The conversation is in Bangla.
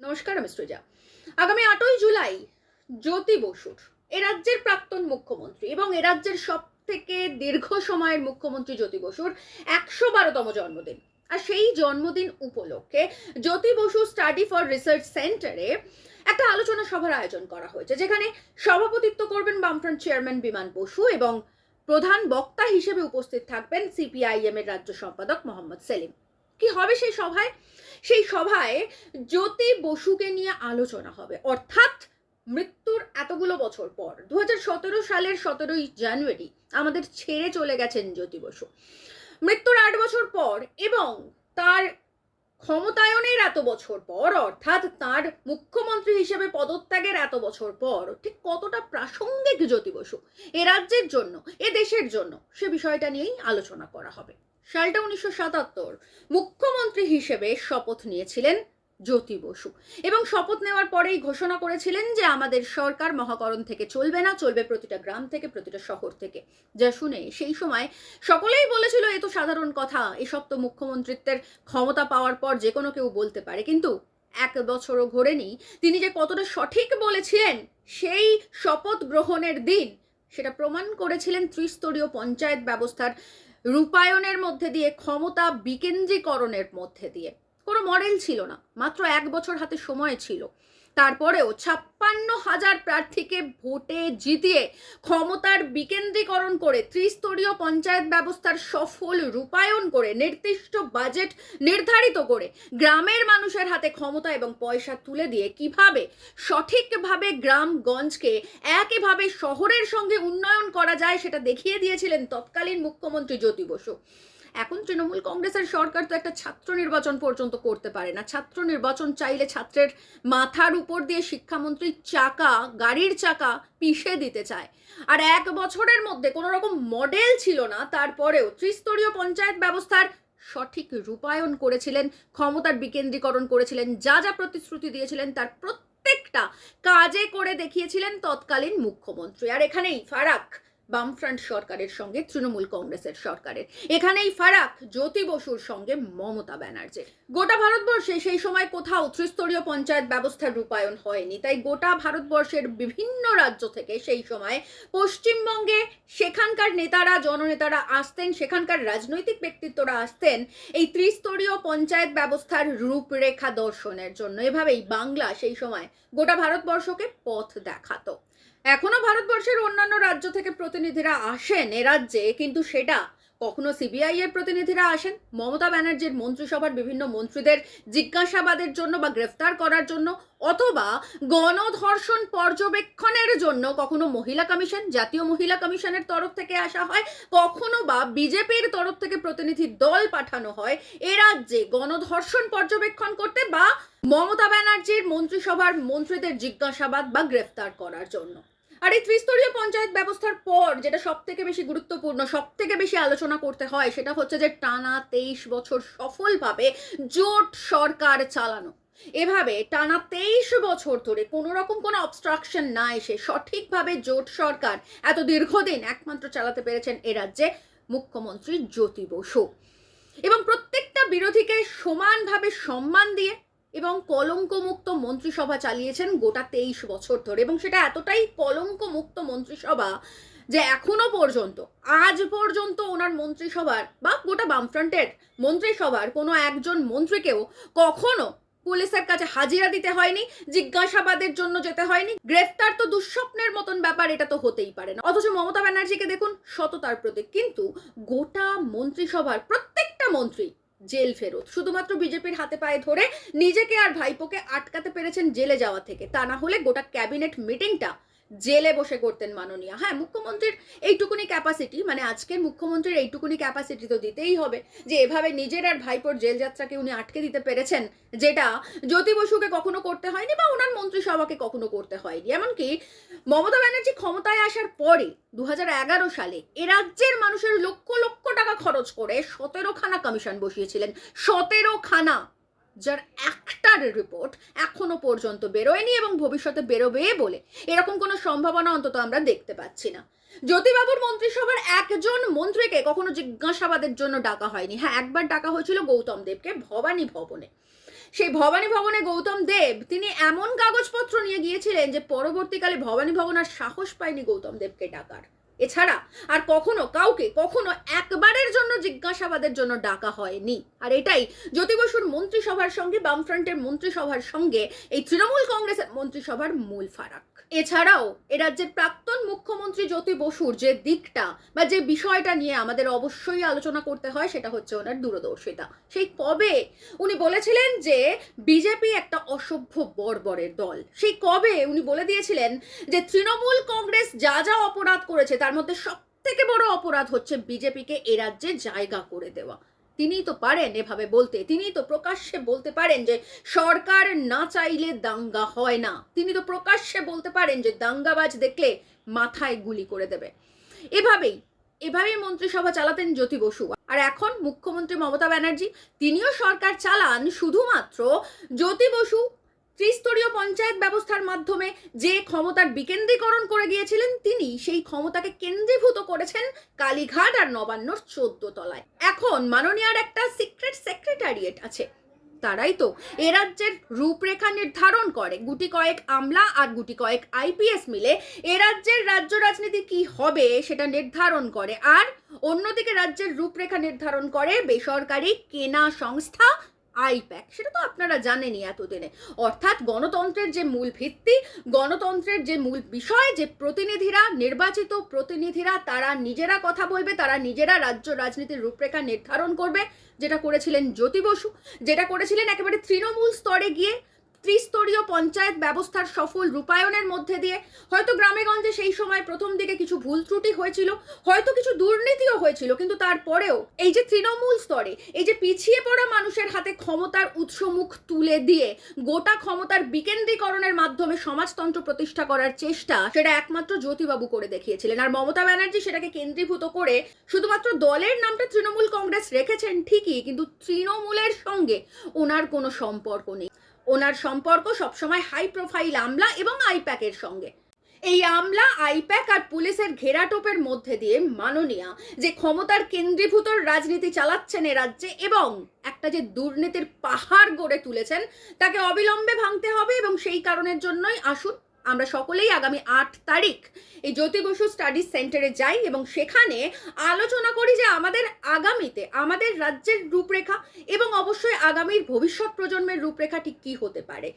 নমস্কার, আমি সৃজা। আগামী আটই জুলাই জ্যোতি বসুর, এ রাজ্যের প্রাক্তন মুখ্যমন্ত্রী এবং এ রাজ্যের সব থেকে দীর্ঘ সময়ের মুখ্যমন্ত্রী জ্যোতি বসুর একশো বারোতম জন্মদিন। আর সেই জন্মদিন উপলক্ষে Jyoti Basu study for research সেন্টারে একটা আলোচনা সভার আয়োজন করা হয়েছে, যেখানে সভাপতিত্ব করবেন বামফ্রন্ট চেয়ারম্যান বিমান বসু এবং প্রধান বক্তা হিসেবে উপস্থিত থাকবেন সিপিআইএম এর রাজ্য সম্পাদক মোহাম্মদ সেলিম। কি হবে সেই সভায়? সেই সভায় জ্যোতি বসুকে নিয়ে আলোচনা হবে। অর্থাৎ মৃত্যুর এতগুলো বছর পর দু হাজার সতেরো সালের সতেরোই জানুয়ারি, আমাদের ছেড়ে চলে গেছেন জ্যোতি বসু। মৃত্যুর আট বছর পর এবং তার ক্ষমতায়নের এত বছর পর, অর্থাৎ তার মুখ্যমন্ত্রী হিসেবে পদত্যাগের এত বছর পর, ঠিক কতটা প্রাসঙ্গিক জ্যোতি বসু? এ রাজ্যের জন্য, এ দেশের জন্য সে বিষয়টা নিয়েই আলোচনা করা হবে। সালটা উনিশশো সাতাত্তর। মুখ্যমন্ত্রী হিসেবে শপথ নিয়েছিলেন জ্যোতি বসু। এবং শপথ নেওয়ার পরেই ঘোষণা করেছিলেন যে আমাদের সরকার মহাকরণ থেকে চলবে না, চলবে প্রতিটা গ্রাম থেকে, প্রতিটা শহর থেকে। যা শুনে সেই সময় সকলেই বলেছিল, এ তো সাধারণ কথা, এসব তো মুখ্যমন্ত্রিত্বের ক্ষমতা পাওয়ার পর যে কোনো কেউ বলতে পারে। কিন্তু এক বছরও ঘোরেনি। তিনি যে কতটা সঠিক বলেছিলেন, সেই শপথ গ্রহণের দিন সেটা প্রমাণ করেছিলেন ত্রিস্তরীয় পঞ্চায়েত ব্যবস্থার রূপায়ণের মধ্যে দিয়ে, ক্ষমতা বিকেন্দ্রীকরণের মধ্যে দিয়ে। কোনো মডেল ছিল না। মাত্র এক বছর হাতে সময় ছিল। তারপরেও ছাপ্পান্ন হাজার প্রার্থীকে ভোটে জিতিয়ে ক্ষমতার বিকেন্দ্রীকরণ করে ত্রিস্তরীয় পঞ্চায়েত ব্যবস্থার সফল রূপায়ণ করে নির্দিষ্ট বাজেট নির্ধারিত করে গ্রামের মানুষের হাতে ক্ষমতা এবং পয়সা তুলে দিয়ে কীভাবে সঠিকভাবে গ্রামগঞ্জকে একইভাবে শহরের সঙ্গে উন্নয়ন করা যায় সেটা দেখিয়ে দিয়েছিলেন তৎকালীন মুখ্যমন্ত্রী জ্যোতি বসু। এখন তৃণমূল কংগ্রেসের সরকার তো একটা ছাত্র নির্বাচন পর্যন্ত করতে পারে না। ছাত্র নির্বাচন চাইলে ছাত্রের মাথার উপর দিয়ে শিক্ষামন্ত্রীর চাকা, গাড়ির চাকা পিষে দিতে চায়। আর এক বছরের মধ্যে কোনো রকম মডেল ছিল না, তারপরেও ত্রিস্তরীয় পঞ্চায়েত ব্যবস্থার সঠিক রূপায়ণ করেছিলেন, ক্ষমতার বিকেন্দ্রীকরণ করেছিলেন, যা যা প্রতিশ্রুতি দিয়েছিলেন, তার প্রত্যেকটা কাজে করে দেখিয়েছিলেন তৎকালীন মুখ্যমন্ত্রী। আর এখানেই ফারাক। বামফ্রন্ট সরকারের সঙ্গে তৃণমূল কংগ্রেসের সরকারের। এখানেই ফারাক জ্যোতি বসুর সঙ্গে মমতা ব্যানার্জি। গোটা ভারতবর্ষে সেই সময় কোথাও ত্রিস্তরীয় পঞ্চায়েত ব্যবস্থার রূপায়ণ হয়নি। তাই গোটা ভারতবর্ষের বিভিন্ন রাজ্য থেকে সেই সময় পশ্চিমবঙ্গে সেখানকার নেতারা, জননেতারা আসতেন, সেখানকার রাজনৈতিক ব্যক্তিত্বরা আসতেন এই ত্রিস্তরীয় পঞ্চায়েত ব্যবস্থার রূপরেখা দর্শনের জন্য। এভাবেই বাংলা সেই সময় গোটা ভারতবর্ষকে পথ দেখাতো। এখনও ভারতবর্ষের অন্যান্য রাজ্য থেকে প্রতিনিধিরা আসেন এ রাজ্যে, কিন্তু সেটা কখনো সিবিআই এর প্রতিনিধিরা আসেন? মমতা ব্যানার্জির মন্ত্রিসভার বিভিন্ন মন্ত্রীদের জিজ্ঞাসাবাদের জন্য বা গ্রেফতার করার জন্য অথবা গণধর্ষণ পর্যবেক্ষণের জন্য কখনো মহিলা কমিশন, জাতীয় মহিলা কমিশনের তরফ থেকে আসা হয়? কখনো বা বিজেপির তরফ থেকে প্রতিনিধি দল পাঠানো হয় এ রাজ্যে গণধর্ষণ পর্যবেক্ষণ করতে বা মমতা ব্যানার্জির মন্ত্রিসভার মন্ত্রীদের জিজ্ঞাসাবাদ বা গ্রেফতার করার জন্য? আর এই ত্রিস্তরীয় পঞ্চায়েত ব্যবস্থার পর যেটা সব থেকে বেশি গুরুত্বপূর্ণ সব থেকে বেশি আলোচনা করতে হয় সেটা হচ্ছে যে টানা তেইশ বছর সফলভাবে জোট সরকার চালানো। এভাবে টানা তেইশ বছর ধরে কোনো রকম কোনো অবস্ট্রাকশন না এসে সঠিকভাবে জোট সরকার এত দীর্ঘদিন একমাত্র চালাতে পেরেছেন এ রাজ্যে মুখ্যমন্ত্রী জ্যোতি বসু। এবং প্রত্যেকটা বিরোধীকে সমানভাবে সম্মান দিয়ে এবং কলঙ্কমুক্ত মন্ত্রিসভা চালিয়েছেন গোটা তেইশ বছর ধরে। এবং সেটা এতটাই কলঙ্কমুক্ত মন্ত্রিসভা যে এখনও পর্যন্ত, আজ পর্যন্ত ওনার মন্ত্রিসভার বা গোটা বামফ্রন্টের মন্ত্রিসভার কোনো একজন মন্ত্রীকেও কখনো পুলিশের কাছে হাজিরা দিতে হয়নি, জিজ্ঞাসাবাদের জন্য যেতে হয়নি। গ্রেফতার তো দুঃস্বপ্নের মতন ব্যাপার, এটা তো হতেই পারে না। অথচ মমতা ব্যানার্জিকে দেখুন, সততার প্রতীক। কিন্তু গোটা মন্ত্রিসভার প্রত্যেকটা মন্ত্রী জেল ফেরত। শুধুমাত্র বিজেপির হাতে পায়ে ধরে নিজেকে আর ভাইপোকে আটকাতে পেরেছেন জেলে যাওয়া থেকে। তা না হলে গোটা ক্যাবিনেট মিটিংটা জেলে বসে করতেন মাননীয়। হ্যাঁ মুখ্যমন্ত্রীর এইটুকুনি ক্যাপাসিটি মানে আজকের মুখ্যমন্ত্রীর এইটুকুনি ক্যাপাসিটি তো দিতেই হবে যে, এভাবে নিজের আর ভাইপোর জেল যাত্রাকে উনি আটকে দিতে পেরেছেন, যেটা জ্যোতি বসুকে কখনো করতে হয়নি বা ওনার মন্ত্রিসভাকে কখনো করতে হয়নি। এমনকি মমতা ব্যানার্জি ক্ষমতায় আসার পরে দু হাজার এগারো সালে, এ রাজ্যের মানুষের লক্ষ লক্ষ টাকা খরচ করে সতেরো খানা কমিশন বসিয়েছিলেন। সতেরো খানা যার একটার রিপোর্ট এখনও পর্যন্ত বেরোয়নি এবং ভবিষ্যতে বেরোবে বলে। এরকম কোনো সম্ভাবনা অন্তত আমরা দেখতে পাচ্ছি না। জ্যোতিবাবুর মন্ত্রিসভার একজন মন্ত্রীকে কখনো জিজ্ঞাসাবাদের জন্য ডাকা হয়নি। হ্যাঁ একবার ডাকা হয়েছিল গৌতম দেবকে ভবানী ভবনে। সেই ভবানী ভবনে গৌতম দেব, তিনি এমন কাগজপত্র নিয়ে গিয়েছিলেন যে পরবর্তীকালে ভবানী ভবন আর সাহস পায়নি গৌতম দেবকে ডাকার। এছাড়া আর কখনো কাউকে কখনো একবারের জন্য জিজ্ঞাসাবাদের জন্য ডাকা হয়নি। আর এটাই জ্যোতি বসুর মন্ত্রিসভার সঙ্গে, বামফ্রন্টের মন্ত্রিসভার সঙ্গে, এই তৃণমূল কংগ্রেসের মন্ত্রিসভার মূল ফারাক। এছাড়াও এ রাজ্যের প্রাক্তন মুখ্যমন্ত্রী জ্যোতি বসুর যে দিকটা বা যে বিষয়টা নিয়ে আমাদের অবশ্যই আলোচনা করতে হয়, সেটা হচ্ছে ওনার দূরদর্শিতা। সেই কবে উনি বলেছিলেন যে বিজেপি একটা অসভ্য বর্বরের দল। সেই কবে উনি বলে দিয়েছিলেন যে তৃণমূল কংগ্রেস যা যা অপরাধ করেছে তার মধ্যে সব থেকে বড় অপরাধ হচ্ছে বিজেপিকে এ রাজ্যে জায়গা করে দেওয়া। তিনিই তো পারেন এভাবে বলতে, তিনিই তো প্রকাশ্যে বলতে পারেন যে সরকার না চাইলে দাঙ্গা হয় না। তিনি তো প্রকাশ্যে বলতে পারেন যে দাঙ্গাবাজ দেখলে মাথায় গুলি করে দেবে। এভাবেই এভাবেই মন্ত্রিসভা চালাতেন জ্যোতি বসু। আর এখন মুখ্যমন্ত্রী মমতা ব্যানার্জি, তিনিও সরকার চালান শুধুমাত্র জ্যোতি বসু ত্রিস্তরীয় পঞ্চায়েত ব্যবস্থার মাধ্যমে যে ক্ষমতার বিকেন্দ্রীকরণ করে গিয়েছিলেন তিনি, সেই ক্ষমতাকে কেন্দ্রীভূত করেছেন কালীঘাট আর নবান্নর চোদ্দ তলায়। এখন মাননীয়ার একটা সিক্রেট সেক্রেটারিয়েট আছে। তারাই তো এ রাজ্যের রূপরেখা নির্ধারণ করে, গুটি কয়েক আমলা আর গুটি কয়েক আইপিএস মিলে এ রাজ্যের রাজ্য রাজনীতি কি হবে সেটা নির্ধারণ করে, আর অন্যদিকে রাজ্যের রূপরেখা নির্ধারণ করে বেসরকারি কেনা সংস্থা আইপ্যাক, সেটা তো আপনারা জানেনই এতদিনে। অর্থাৎ গণতন্ত্রের যে মূল ভিত্তি, গণতন্ত্রের যে মূল বিষয়, যে প্রতিনিধিরা, নির্বাচিত প্রতিনিধিরা, তারা নিজেরা কথা বলবে, তারা নিজেরা রাজ্য রাজনীতির রূপরেখা নির্ধারণ করবে, যেটা করেছিলেন জ্যোতি বসু, যেটা করেছিলেন একেবারে তৃণমূল স্তরে গিয়ে ত্রিস্তরীয় পঞ্চায়েত ব্যবস্থার সফল রূপায়ণের মধ্যে দিয়ে হয়তো গ্রামেগঞ্জে সেই সময় প্রথম দিকে কিছু ভুল ত্রুটি হয়েছিল, হয়তো কিছু দুর্নীতিও হয়েছিল, কিন্তু তারপরেও এই যে তৃণমূল স্তরে, এই যে পিছিয়ে পড়া মানুষের হাতে ক্ষমতার উৎসমুখ তুলে দিয়ে গোটা ক্ষমতার বিকেন্দ্রীকরণের মাধ্যমে সমাজতন্ত্র প্রতিষ্ঠা করার চেষ্টা, সেটা একমাত্র জ্যোতিবাবু করে দেখিয়েছিলেন। আর মমতা ব্যানার্জি সেটাকে কেন্দ্রীভূত করে শুধুমাত্র দলের নামটা তৃণমূল কংগ্রেস রেখেছেন ঠিকই, কিন্তু তৃণমূলের সঙ্গে ওনার কোনো সম্পর্ক নেই। ওনার সম্পর্ক সবসময় হাই প্রোফাইল আমলা এবং আইপ্যাকের সঙ্গে। এই আমলা, আইপ্যাক আর পুলিশের ঘেরাটোপের মধ্যে দিয়ে মাননীয়া, যে ক্ষমতার কেন্দ্রীভূত রাজনীতি চালাচ্ছেন এ রাজ্যে এবং একটা যে দুর্নীতির পাহাড় গড়ে তুলেছেন, তাকে অবিলম্বে ভাঙতে হবে এবং সেই কারণের জন্যই আসুন আমরা সকলেই আগামী আট তারিখ এই জ্যোতি বসু স্টাডিজ সেন্টারে যাই এবং সেখানে আলোচনা করি যে আমাদের আগামীতে আমাদের রাজ্যের রূপরেখা এবং অবশ্যই আগামীর ভবিষ্যৎ প্রজন্মের রূপরেখা ঠিক কী হতে পারে।